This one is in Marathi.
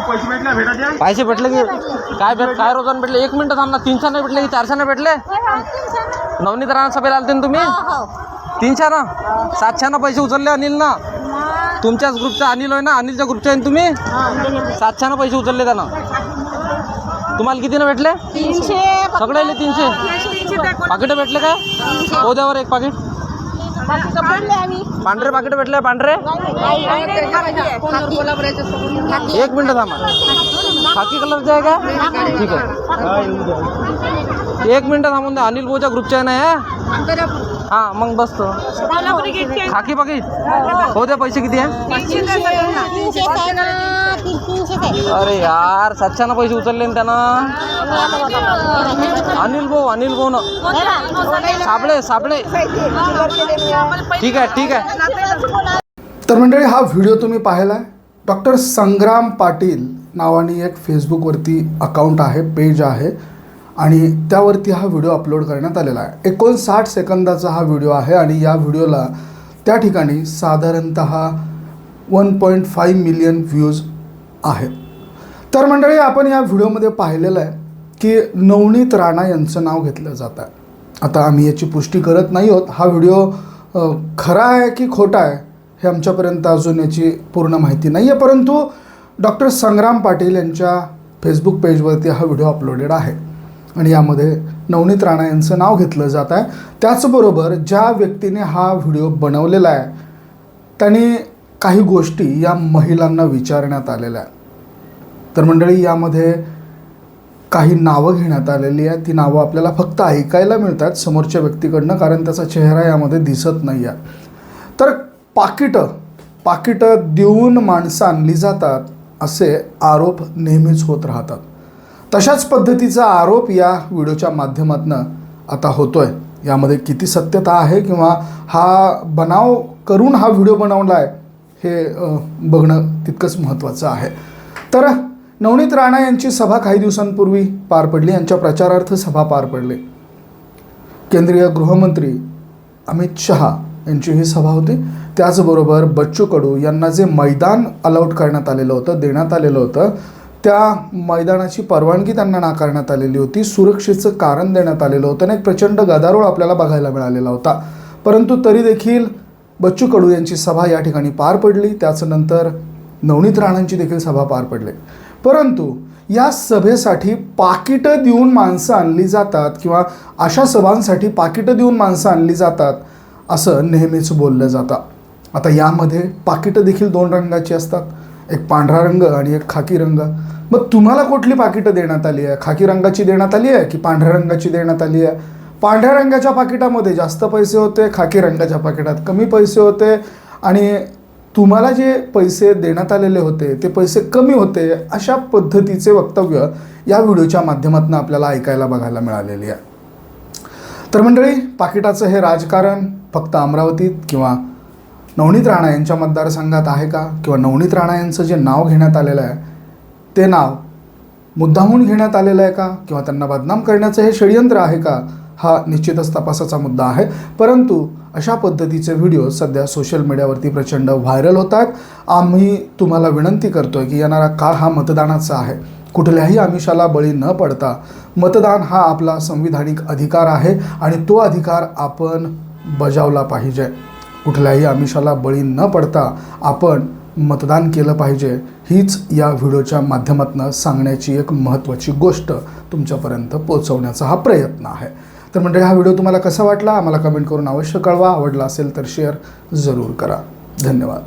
पैसे भेटले भेटा द्या पैसे भेटले की काय भेट काय रोजानं भेटले? एक मिनिट थांब ना. तीनशे नाही भेटले की चारशे नाही भेटले? नवनीत राणा सभेला आलते ना तुम्ही? तीनशे ना सातशे ना पैसे उचलले अनिल ना तुमच्याच ग्रुपचा अनिल आहे ना? अनिलच्या ग्रुपचे आहे ना तुम्ही? सातशे ना पैसे उचलले त्यानं. तुम्हाला किती ना भेटले? तीनशे सगळे तीनशे. पाकिटं भेटले काय? हो द्यावर एक पाकिट. पांढरे पाकिट भेटले पांढरे एक मिनिट थांबा खाकी कलरचे आहे का ठीक आहे एक मिनिट थांबून द्या अनिल भाऊच्या ग्रुपच्या आहे ना या हा मग बसतो खाकी पाकिट हो द्या पैसे किती आहे अरे यार सातशे पैसे उचलले ना त्यानं. अनिल भाऊ अनिल भाऊ ना साबळे साबळे. ठीक आहे ठीक आहे. तर मंडळी हा व्हिडिओ तुम्ही पाहिला आहे डॉक्टर संग्राम पाटील नावाने एक फेसबुकवरती अकाउंट आहे पेज आहे आणि त्यावरती हा व्हिडिओ अपलोड करण्यात आलेला आहे. एकोणसाठ सेकंदाचा हा व्हिडिओ आहे आणि या व्हिडिओला त्या ठिकाणी साधारणत one point five million views आहेत. तर मंडळी आपण या व्हिडिओमध्ये पाहिलेलं आहे की नवनीत राणा यांचं नाव घेतलं जात आहे. आता आम्ही याची पुष्टी करत नाही आहोत. हा व्हिडिओ खरा आहे की खोटा आहे हे आमच्यापर्यंत अजून याची पूर्ण माहिती नाही आहे. परंतु डॉक्टर संग्राम पाटील यांच्या फेसबुक पेजवरती हा व्हिडिओ अपलोडेड आहे. आणि यामध्ये नवनीत राणा यांचं नाव घेतलं जात आहे. त्याचबरोबर ज्या व्यक्तीने हा व्हिडिओ बनवलेला आहे त्यांनी काही गोष्टी या महिलांना विचारण्यात आलेल्या आहेत. तर मंडळी यामध्ये काही नावं घेण्यात आलेली आहेत. ती नावं आपल्याला फक्त ऐकायला मिळतात समोरच्या व्यक्तीकडनं कारण त्याचा चेहरा यामध्ये दिसत नाही आहे तर पाकिटं पाकिटं देऊन माणसं आणली जातात असे आरोप नेहमीच होत राहतात. तशाच पद्धतीचा आरोप या व्हिडिओच्या माध्यमातून आता होतो आहे यामध्ये किती सत्यता आहे किंवा हा बनाव करून हा व्हिडिओ बनवला आहे हे बघणं तितकंच महत्त्वाचं आहे. तर नवनीत राणा यांची सभा काही दिवसांपूर्वी पार पडली. यांच्या प्रचारार्थ सभा पार पडली. केंद्रीय गृहमंत्री अमित शहा यांची ही सभा होती. त्याचबरोबर बच्चू कडू यांना जे मैदान अलाउट करण्यात आलेलं होतं देण्यात आलेलं होतं त्या मैदानाची परवानगी त्यांना नाकारण्यात आलेली होती. सुरक्षेचं कारण देण्यात आलेलं होतं आणि एक प्रचंड गदारोळ आपल्याला बघायला मिळालेला होता. परंतु तरी देखील बच्चू कडू यांची सभा या ठिकाणी पार पडली. त्याचनंतर नवनीत राणांची देखील सभा पार पडले. परंतु या सभेसाठी पाकिटं देऊन माणसं आणली जातात किंवा अशा सभांसाठी पाकिटं देऊन माणसं आणली जातात असं नेहमीच बोललं जातं. आता यामध्ये पाकिटं देखील दोन रंगाची असतात. एक पांढरा रंग आणि एक खाकी रंग. मग तुम्हाला कुठली पाकिटं देण्यात आली आहे? खाकी रंगाची देण्यात आली आहे की पांढऱ्या रंगाची देण्यात आली आहे? पांढऱ्या रंगाच्या पाकिटामध्ये जास्त पैसे होते खाकी रंगाच्या पाकिटात कमी पैसे होते आणि तुम्हाला जे पैसे देण्यात आलेले होते ते पैसे कमी होते अशा पद्धतीचे वक्तव्य या व्हिडिओच्या माध्यमातून आपल्याला ऐकायला बघायला मिळालेली आहे. तर मंडळी पाकिटाचं हे राजकारण फक्त अमरावतीत किंवा नवनीत राणा यांच्या मतदारसंघात आहे का? किंवा नवनीत राणा यांचं जे नाव घेण्यात आलेलं आहे ते नाव मुद्दामून घेण्यात आलेलं आहे का? किंवा त्यांना बदनाम करण्याचं हे षडयंत्र आहे का? हा निश्चितच तपासाचा मुद्दा आहे. परंतु अशा पद्धतीचे व्हिडिओ सध्या सोशल मीडियावरती प्रचंड व्हायरल होत आहेत. आम्ही तुम्हाला विनंती करतो आहे की येणारा काळ हा मतदानाचा आहे. कुठल्याही आमिषाला बळी न पडता मतदान हा आपला संविधानिक अधिकार आहे आणि तो अधिकार आपण बजावला पाहिजे. कुठल्याही आमिषाला बळी न पडता आपण मतदान केलं पाहिजे हीच या व्हिडिओच्या माध्यमातून सांगण्याची एक महत्त्वाची गोष्ट तुमच्यापर्यंत पोचवण्याचा हा प्रयत्न आहे. तर म्हणजे हा व्हिडिओ तुम्हाला कसा वाटला? आम्हाला कमेंट करून अवश्य कळवा. आवडला असेल तर शेअर जरूर करा. धन्यवाद.